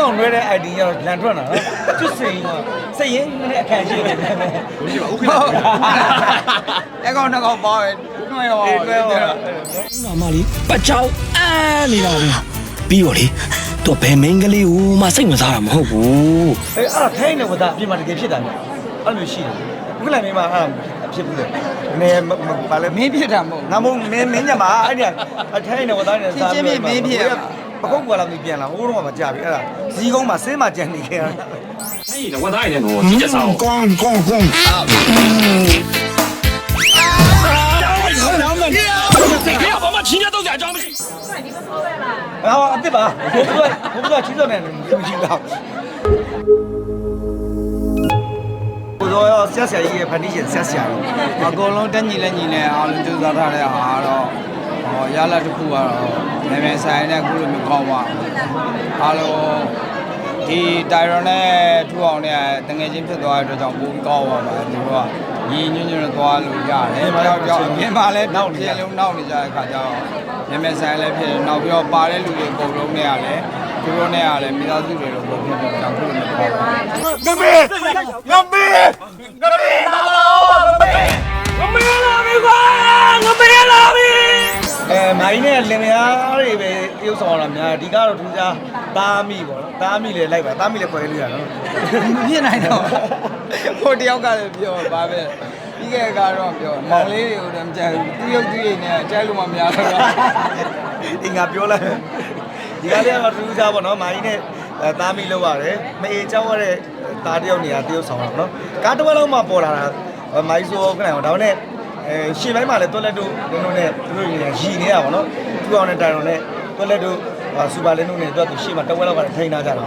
အောင်လွဲတဲ့ ID ကတော့လန်ထွက်တာနော်ကျွတ်စိန်ကစိတ်ရင်းနဲ့အခန့်ရှိနေတယ်ဘူးရှိပါဦးခင်ဗျာအကောင်တစ်ကောင်ပါပဲနှွှဲရောအေးလွဲတော့ငါမလေးပတ်ချောင်းအာနေတာပဲပြီးတော့လေသူကဘယ်မင်းကလေးကိုမှစိတ်ဝင်စားတာမဟုတ်ဘူးအေးအဲ့ဒါထိုင်းနေဝဒအပြင်မှာတကယ်ဖြစ်တာလေအဲ့လိုရှိတယ်ခုလည်းမင်းမအဲ့အဖြစ်ဘူးလေနေဘာလဲမင်းဖြစ်တာမဟုတ်ငါမမင်းမင်းညမှာအဲ့ဒီအထိုင်းနေဝဒနဲ့စားပခု တ်ကလာမပြန်လာဟိုးတော့မှကြာပြီအဲ့ဒါဇီးကုန်းမှာဆင်းမှကြံနေခဲ့တာ 哎，这我大一点多，你介绍。光光光不要把我亲家都在装不起。 ဟာအစ်စ်ပါဘုရားဘုရားချီးတော်နေလူကြီးတော့ဘုရားဆက်ဆရာကြီးရဲ့ဖန်တီးရှင်ဆက်ဆရာကြီး အကုန်လုံးတက်ညီလက်ညီနဲ့အားလုံးကြိုးစားထားတဲ့ဟာတော့ ဟောရလာတစ်ခုကတော့နာမည်ဆိုင်တဲ့အခုလိုမျိုးကောင်းပါအားလုံးဒီတိုင်ရွန်နဲ့ထူအောင်နဲ့တငယ်ချင်းဖြစ်သွားတဲ့အတွက်ကြောင့်ပိုပြီးကောင်းပါပါသူတို့ကညီညွတ်ညွတ်သွားလို့ရတယ်ကြောက်ကြောက်မြင်ပါလဲနောက်နေလုံးနောက်နေကြတဲ့ခါကျတော့နာမည်ဆိုင်လည်းဖြစ်နောက်ပြီးတော့ပါတဲ့လူတွေအကုန်လုံးနဲ့ကလည်းသူတို့နဲ့ကလည်းမိသားစုတွေလိုပုံဖြစ်တော့ကြောက်ခုလိုမျိုးကောင်းပါအဲ ပဲပြုတ်ဆောင်လာများဒီကတော့ထူးခြားတားမိပေါ့နော်တားမိလေလိုက်ပါတားမိလေခွဲလို့ရနော်မဖြစ်နိုင်တော့ဟိုတယောက်ကလည်းပြောပါပဲပြီးခဲ့ကတော့ပြောမောင်လေးတွေကိုတော့မကြိုက်ဘူးသူရုပ်သူရိတ်နဲ့ကြိုက်လို့မများတော့ဒီငါပြောလိုက်ဒီကလေးကတော့ထူးခြားပေါ့နော်မိုင်းနဲ့တားမိလို့ရတယ်မအေးချောင်းရတဲ့တားတယောက်နေရာတယောက်ဆောင်တာနော်ကားတစ်ဝက်လောက်မှပေါ်လာတာမိုင်းဆိုခဏဒါနဲ့အဲရှေ့ပိုင်းမှာလည်းတွက်လက်တို့နုံနုံနဲ့သူတို့ရည်နေရပါတော့သူအောင်နဲ့တိုင်တော်နဲ့ တွက်လက်တို့စူပါလင်းတို့နဲ့တွက်သူရှေ့မှာတစ်ဝက်လောက်ကထိန်းထားကြတာ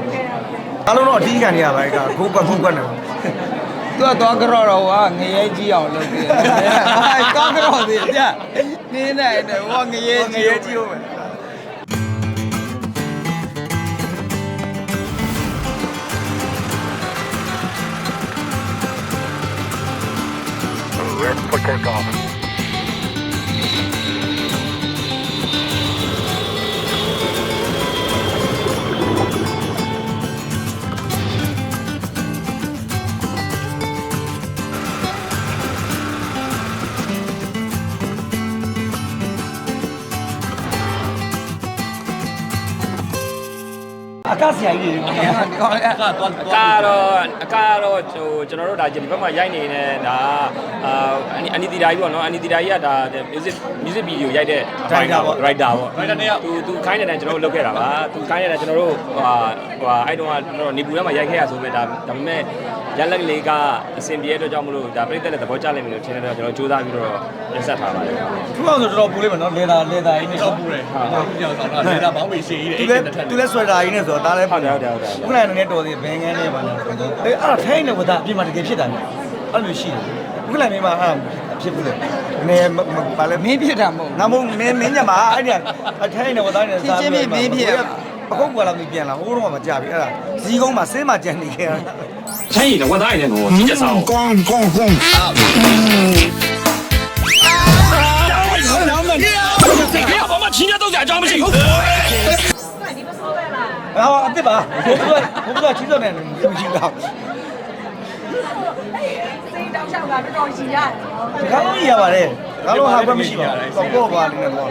အားလုံးတော့အထီးခံနေရပါလေကဂိုးကွက်ဂိုးကွက်နေပါသူကသွားကြော့တော့ဟိုကငရဲကြီးအောင်လုပ်သေးတယ်ဟာသွားကြော့သေးကြနေနေတယ်ဟိုကငရဲငကြီးရဲကြီးဟုတ်မယ် အကဆရာကြီးတွေကောင်းတယ်အကတော့အကတော့ဟိုကျွန်တော်တို့ဒါဒီဘက်မှာရိုက်နေတဲ့ဒါအာအနီတီတာကြီးပေါ့နော်အနီတီတာကြီးကဒါ music music video ရိုက်တဲ့ writer ပေါ့ writer ပေါ့ writer တယောက် သူသူခိုင်းတဲ့တိုင်းကျွန်တော်တို့လုပ်ခဲ့တာပါသူခိုင်းတဲ့တိုင်းကျွန်တော်တို့ဟိုဟိုအဲ့တုန်းကတော့နေပူထဲမှာရိုက်ခဲ့ရဆိုပေမဲ့ဒါဒါပေမဲ့ ရလက်လေးကအဆင်ပြေတဲ့အတွက်ကြောင့်မလို့ဒါပြိတ္တနဲ့သဘောကျလိမ့်မယ်လို့ထင်တဲ့တော့ကျွန်တော်စူးစမ်းပြီးတော့ပြင်ဆက်ထားပါတယ်ထူအောင်ဆိုတော်တော်ပူလိမ့်မယ်နော်လေသာလေသာကြီးနဲ့တော့ပူတယ်ဟာဘူးကြောင်ဆောင်တာလေဒါဘောင်းဝေရှိကြီးသူတယ်လဲအဲ့ဒီတစ်ထက်သူလဲဆွဲတာကြီးနဲ့ဆိုတော့ဒါလဲဟုတ်တယ်ဟုတ်တယ်ဟုတ်တယ်ခုနကလည်းတော်သေးဘယ်ငန်းနဲ့ပါလဲအေးအဲ့ဒါထိုင်းနေဝဒအပြင်မှာတကယ်ဖြစ်တာလေအဲ့လိုရှိတယ်ခုနကမင်းမအဲ့ဖြစ်ဘူးလေနေဘာလဲမင်းဖြစ်တာမဟုတ်ငါမမင်းမင်းညမှာအဲ့ဒီအထိုင်းနေဝဒနဲ့ပခု တ်ကလာမပြန်လာဟိုးတော့မှကြာပြီအဲ့ဒါဇီးကုန်းမှာဆင်းမှကြံနေခဲ့တာ 哎，这我大一点多，你介绍。光光光不要把我亲家都在装不起。 ဟာအစ်စ်ပါဘုရားဘုရားချီးတော်နေလူကြီးတော့ခါလုံးရပါတယ်ခါလုံးဟာဘက်မရှိပါဘူးပေါ့ပါလိမ့်မယ်ပေါ့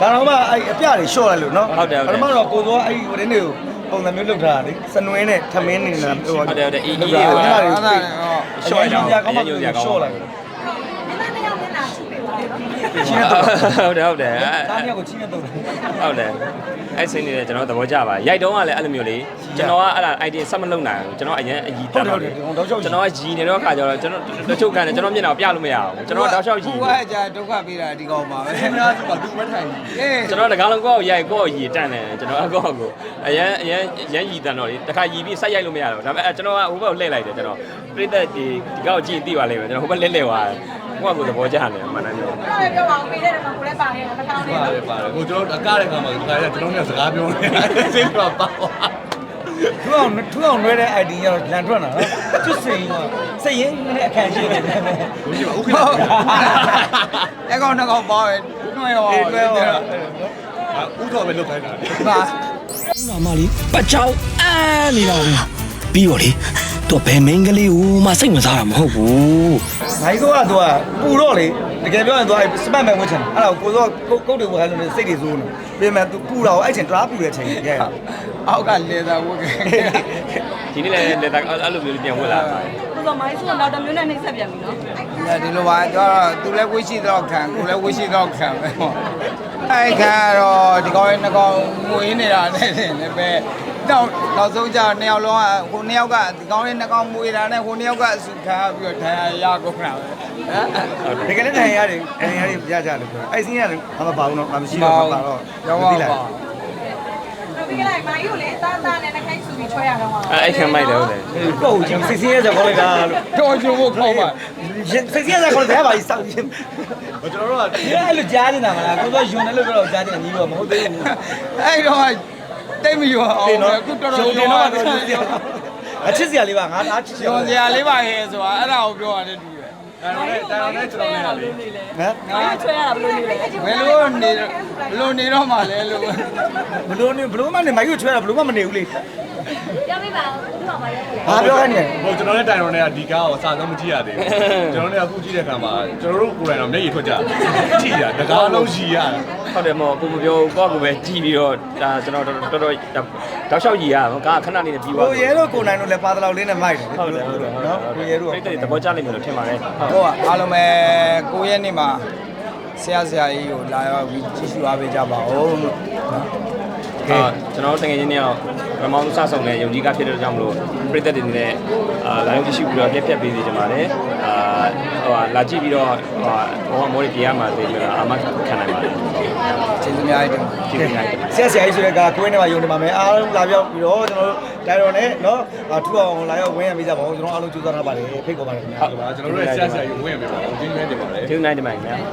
ဒါတော့မှအဲ့အပြတွေရှော့လိုက်လို့နော်ပထမတော့ကိုသောအဲ့ဟိုတင်းတွေကိုပုံစံမျိုးလုပ်ထားတာလေစနွင်းနဲ့ထမင်းနေလားဟိုဟုတ်တယ်ဟုတ်တယ်အီအီအဲ့ကိုဒါဒါတွေအဲ့ဒါဟောရှော့ရအောင်အရင်ကောင်းမှအရင်ညိုစရာကောင်းရှော့လိုက် ချင်းတော့ဟုတ်တယ်ဟုတ်တယ်တားမြောက်ကိုချင်းနဲ့တော့ဟုတ်တယ်အဲ့စိနေတယ်ကျွန်တော်သဘောကျပါရိုက်တုံးကလည်းအဲ့လိုမျိုးလေကျွန်တော်ကအဲ့ဒါ idea ဆက်မလုပ်နိုင်ဘူးကျွန်တော်အရင်အကြီးတက်တော့ကျွန်တော်ကရီနေတော့ခါကျတော့ကျွန်တော်တချို့ကန်တယ်ကျွန်တော်မျက်နှာပြလို့မရဘူးကျွန်တော်တောက်လျှောက်ရီကိုကကြာဒုက္ခပေးတာဒီကောင်ပါပဲအများစုကသူ့မထိုင်ဘူးအေးကျွန်တော်တကားလုံးကိုယ့်ကိုရိုက်ကိုယ့်ကိုရီတန့်တယ်ကျွန်တော်အကောကိုအရင်အရင်ရမ်းရီတန့်တော့လေတခါရီပြီးဆက်ရိုက်လို့မရတော့ဒါပေမဲ့ကျွန်တော်ကဟိုဘက်ကိုလှည့်လိုက်တယ်ကျွန်တော်ပြိသက်ဒီဒီကောက်ကြည့်သိပါလိမ့်မယ်ကျွန်တော်ဟိုဘက်လှည့်လှည့်သွားတယ် ကိုယ့်ကိုသဘောကျတယ်မှန်တယ်ပြောပါတယ်ပါတယ်ကိုကျွန်တော်အကားတဲ့ခါမှာဒီခါကျကျွန်တော်နဲ့စကားပြောနေတယ်စိတ်ကပါသွားထူအောင်ထူအောင်လွဲတဲ့ ID ကတော့လန်ထွက်တာနော်ကျွတ်စိန်ကစိတ်ရင်းနဲ့အခန့်ရှိနေတယ်ဘူးရှိပါဦးခင်ဗျာအကောင်တစ်ကောင်ပါပဲနှွှဲရောအေးလွဲတော့ဥတော်ပဲလုတ်ခိုင်းတာလေပါငါမလေးပတ်ချောင်းအန်းနေတာပဲပြီးတော့လေ သူဘယ်မင်းကလေးကိုမှစိတ်ဝင်စားတာမဟုတ်ဘူးမိုင်းဆိုကသူကပူတော့လေတကယ်ပြောရင်သူကစပတ်မဲ့ဝှက်ချင်အဲ့ဒါကိုကိုစောကုတ်တွေဝှက်လို့စိတ်တွေစိုးနေပြင်မဲ့သူပူတော့အဲ့ချိန်တရာပူတဲ့အချိန်ကြီးရဲ့အောက်ကလေသာဝတ်ခဲ့ဒီနေ့လည်းလက်အဲ့လိုမျိုးပြန်ဝင်လာပါတယ်ဆိုတော့မိုင်းဆိုတော့နောက်တစ်မျိုးနဲ့နှိမ့်ဆက်ပြန်ပြီနော်ဒီလိုပါတော့သူလည်းဝိရှိတော့ခံကိုလည်းဝိရှိတော့ခံပဲဟောအဲ့ခါတော့ဒီကောင်နှစ်ကောင်ငွေနေတာနဲ့လည်းပဲ တော့နောက်ဆုံးကြနှစ်ယောက်လုံးကဟိုနှစ်ယောက်ကဒီကောင်လေးနှစ်ကောင်မွေတာနဲ့ဟိုနှစ်ယောက်ကအစုခါပြီးတော့ဒဏ်ရာရကုန်တာပဲဟမ်တကယ်လည်းနိုင်ရတယ်နိုင်ရတယ်ရကြတယ်ပြောအဲ့စင်းရတယ်မပါဘူးတော့မရှိတော့မပါတော့ရောပါပါပြီးကြလိုက်မိုင်းကိုလေတာတာနဲ့နှခိုင်းဆူပြီးချွဲရတော့မှာအဲ့အဲ့ခံမိုက်တယ်ဟုတ်တယ်ကိုကြီးစစ်စင်းရစခေါ်လိုက်တာလို့တော်ကျိုးဖို့ခေါ်ပါစစ်စင်းရစခေါ်တယ်ဘာကြီးစောက်ရင်ကျွန်တော်တို့ကဒီအဲ့လိုကြားနေတာမလားကိုတော့ယွန်းတယ်လို့ပြောတော့ကြားနေတာညီတော့မဟုတ်သေးဘူးအဲ့တော့ တိတ်မယွအောင်အခုတော်တော်ယွယွန်းန်တော့တော့အချစ်စရာလေးပါငါအားချစ်စရာယွန်စရာလေးပါရဲ့ဆိုတာအဲ့ဒါကိုပြောရတယ်တူတယ်တိုင်တော်နဲ့တိုင်တော်နဲ့ကျွန်တော်လည်းလေဟမ်မိုင်းချွဲရတာဘယ်လိုနေလဲဘယ်လိုနေဘယ်လိုနေတော့မှလဲလို့ဘလို့နေဘလို့မနေမိုက်ကိုချွဲတာဘလို့မမနေဘူးလေ ပြောပြပါဦးဘုရားမရောက်ဘူးဘာပြောခိုင်းနေဟိုကျွန်တော်နဲ့တိုင်တော်နဲ့ကဒီကားကိုအစားဆုံးမကြည့်ရသေးဘူးကျွန်တော်နဲ့အခုကြည့်တဲ့အခါမှာကျွန်တော်တို့ကိုယ်တိုင်တော့မျက်ရည်ထွက်ကြကြည့်ရတကားလုံးရှိရတယ်ဟုတ်တယ်မော်ကိုမပြောကိုကကိုပဲကြည်ပြီးတော့ဒါကျွန်တော်တော်တော်တောက်လျှောက်ကြီးရအောင်ကားခဏလေးနဲ့ပြီးသွားကိုရဲတို့ကိုနိုင်တို့လည်းပါတလောက်လေးနဲ့မိုက်တယ်ဟုတ်တယ်ဟုတ်တယ်နော်ကိုရဲတို့ပြိတ္တိသဘောကျလိမ့်မယ်လို့ထင်ပါတယ်ဟုတ်ဟိုကအားလုံးပဲ9ရက်နေ့မှာဆရာဆရာကြီးကိုလာရောက်ပြီးကြည့်ရှုအားပေးကြပါဦးလို့အာကျွန်တော်တို့တကယ်ချင်းတယောက် ပမောင်းစဆောင်တဲ့ယုံကြည်ကဖြစ်တဲ့ကြောင့်မလို့ပြိတ္တတွေနဲ့အာလာရောက်ကြည့်ရှုပြီးတော့ပြက်ပြက်ပေးစီကြပါတယ်အာဟိုလာကြည့်ပြီးတော့ဟိုဘောမော်ရီပြရမှာသိပြီးတော့အာမခံနိုင်ပါတယ်ကျေးဇူးများတင်ပါကြည့်ပြီးနိုင်တယ်ဆရာဆရာကြီးဆိုတဲ့ကကိုင်းနေမှာယုံနေပါမယ်အားလုံးလာပြောက်ပြီးတော့ကျွန်တော်တို့တိုင်တော်နဲ့နော်ထူအောင်လာရောက်ဝင်းရမိကြပါဦးကျွန်တော်အားလုံးကြိုးစားထားပါတယ်ဖိတ်ခေါ်ပါတယ်ခင်ဗျာဟုတ်ပါကျွန်တော်တို့ရဲ့ဆရာဆရာကြီးဝင်ရပြီပါဦးဒီနေ့တင်ပါလေကျေးဇူးနိုင်တယ်မိုင်ခင်ဗျာ